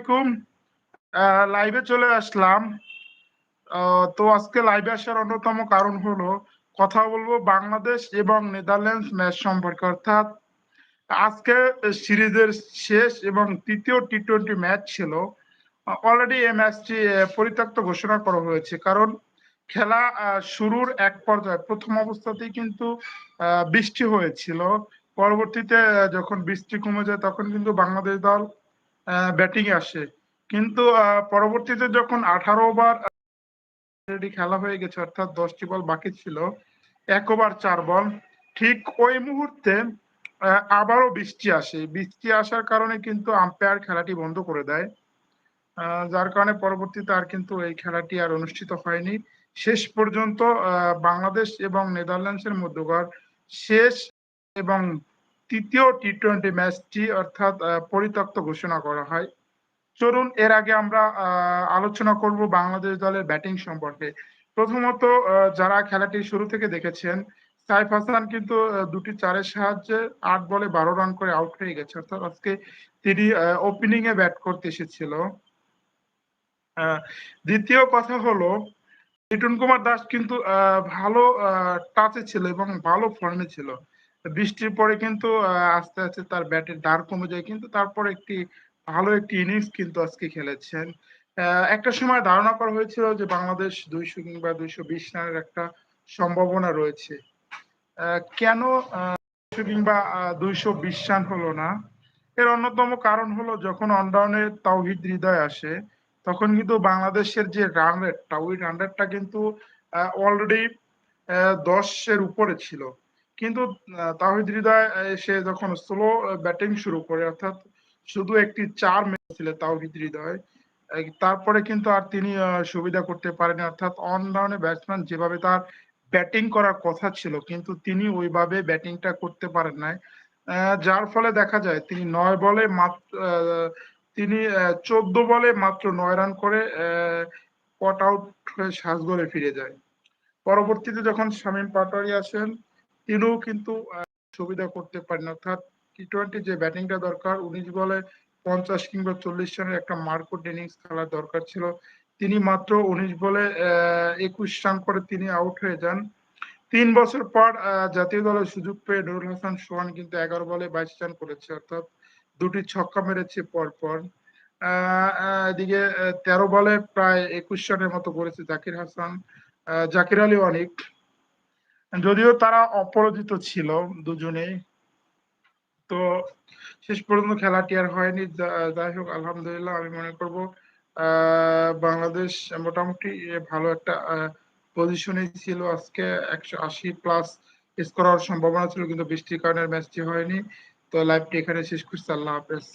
আলাইকুম। লাইভে চলে আসলাম। তো আজকে লাইভে আসার অন্যতম কারণ হলো, কথা বলব বাংলাদেশ এবং নেদারল্যান্ডস ম্যাচ সম্পর্কে, অর্থাৎ আজকে সিরিজের শেষ এবং তৃতীয় টি টোয়েন্টি ম্যাচ ছিল। অলরেডি এই ম্যাচটি পরিত্যক্ত ঘোষণা করা হয়েছে। কারণ খেলা শুরুর এক পর্যায়ে প্রথম অবস্থাতেই কিন্তু বৃষ্টি হয়েছিল। পরবর্তীতে যখন বৃষ্টি কমে যায়, তখন কিন্তু বাংলাদেশ দল ব্যাটিং আসে। কিন্তু পরবর্তীতে যখন আঠারো ওভার খেলা হয়ে গেছে, অর্থাৎ দশটি বল বাকি ছিল, এক ওভার চার বল ঠিক ওই মুহূর্তে আবারও বৃষ্টি আসে। বৃষ্টি আসার কারণে কিন্তু আম্পায়ার খেলাটি বন্ধ করে দেয়। যার কারণে পরবর্তীতে আর কিন্তু এই খেলাটি আর অনুষ্ঠিত হয়নি। শেষ পর্যন্ত বাংলাদেশ এবং নেদারল্যান্ডসের মধ্যকার শেষ এবং তৃতীয় টি টোয়েন্টি ম্যাচটি অর্থাৎ পরিত্যক্ত ঘোষণা করা হয়। চলুন, এর আগে আমরা আলোচনা করব বাংলাদেশ দলের ব্যাটিং সম্পর্কে। প্রথমত যারা খেলাটি শুরু থেকে দেখেছেন, সাইফ হাসান কিন্তু দুটি চারের সাহায্যে আট বলে বারো রান করে আউট হয়ে গেছে। অর্থাৎ আজকে তিনি ওপেনিং এ ব্যাট করতে এসেছিল। দ্বিতীয় কথা হলো লিটন কুমার দাস কিন্তু ভালো টাচে ছিল এবং ভালো ফর্মে ছিল। বৃষ্টির পরে কিন্তু আস্তে আস্তে তার ব্যাটের দাঁড় কমে যায়। কিন্তু তারপর একটি ভালো একটি ইনিংস কিন্তু আজকে খেলেছেন। একটা সময় ধারণা করা হয়েছিল যে বাংলাদেশ দুইশো কিংবা দুইশো বিশ রানের একটা সম্ভাবনা রয়েছে। কেন কিংবা দুইশো বিশ রান হলো না? এর অন্যতম কারণ হলো যখন অনডাউনে তাওহিদ হৃদয় আসে, তখন কিন্তু বাংলাদেশের যে রান রেটটা ওই রান রেটটা কিন্তু অলরেডি দশের উপরে ছিল। কিন্তু আহ, তাওহিদ হৃদয় এসে যখন স্লো ব্যাটিং শুরু করে অর্থাৎ শুধু একটি চার মেরেছিল তাওহিদ হৃদয় তারপরে কিন্তু আর তিনি সুবিধা করতে পারেনি। অর্থাৎ অন ডাউনে ব্যাটসম্যান যেভাবে তার ব্যাটিং করার কথা ছিল কিন্তু তিনি ওইভাবে ব্যাটিংটা করতে পারেন নাই। যার ফলে দেখা যায় তিনি নয় বলে মাত্র তিনি চোদ্দ বলে মাত্র নয় রান করে পট আউট হয়ে সাজগোলে ফিরে যায়। পরবর্তীতে যখন শামীম পাটোয়ারি আসেন তিনিও কিন্তু সুবিধা করতে পারেন। অর্থাৎ টি টোয়েন্টি যে ব্যাটিংটা দরকার উনিশ বলে পঞ্চাশ কিংবা চল্লিশ রানের একটা মার্কট ইনিংস খেলার দরকার ছিল। তিনি মাত্র উনিশ বলে একুশ রান করে তিনি আউট হয়ে যান। তিন বছর পর জাতীয় দলের সুযোগ পেয়ে নুরুল হাসান সোহান কিন্তু এগারো বলে বাইশ রান করেছে। অর্থাৎ দুটি ছক্কা মেরেছে পর পর আহ, আহ, এদিকে তেরো বলে প্রায় একুশ রানের মতো করেছে জাকির হাসান। জাকির আলী অনেক। যদিও তারা অপরাজিত ছিল দুজনেই, তো শেষ পর্যন্ত খেলাটি আর হয়নি। যাই হোক, আলহামদুলিল্লাহ, আমি মনে করব বাংলাদেশ মোটামুটি ভালো একটা পজিশনে ছিল। আজকে একশো আশি প্লাস স্কোর হওয়ার সম্ভাবনা ছিল, কিন্তু বৃষ্টির কারণে ম্যাচটি হয়নি। তো লাইভটি এখানে শেষ করছি। আল্লাহ হাফেজ।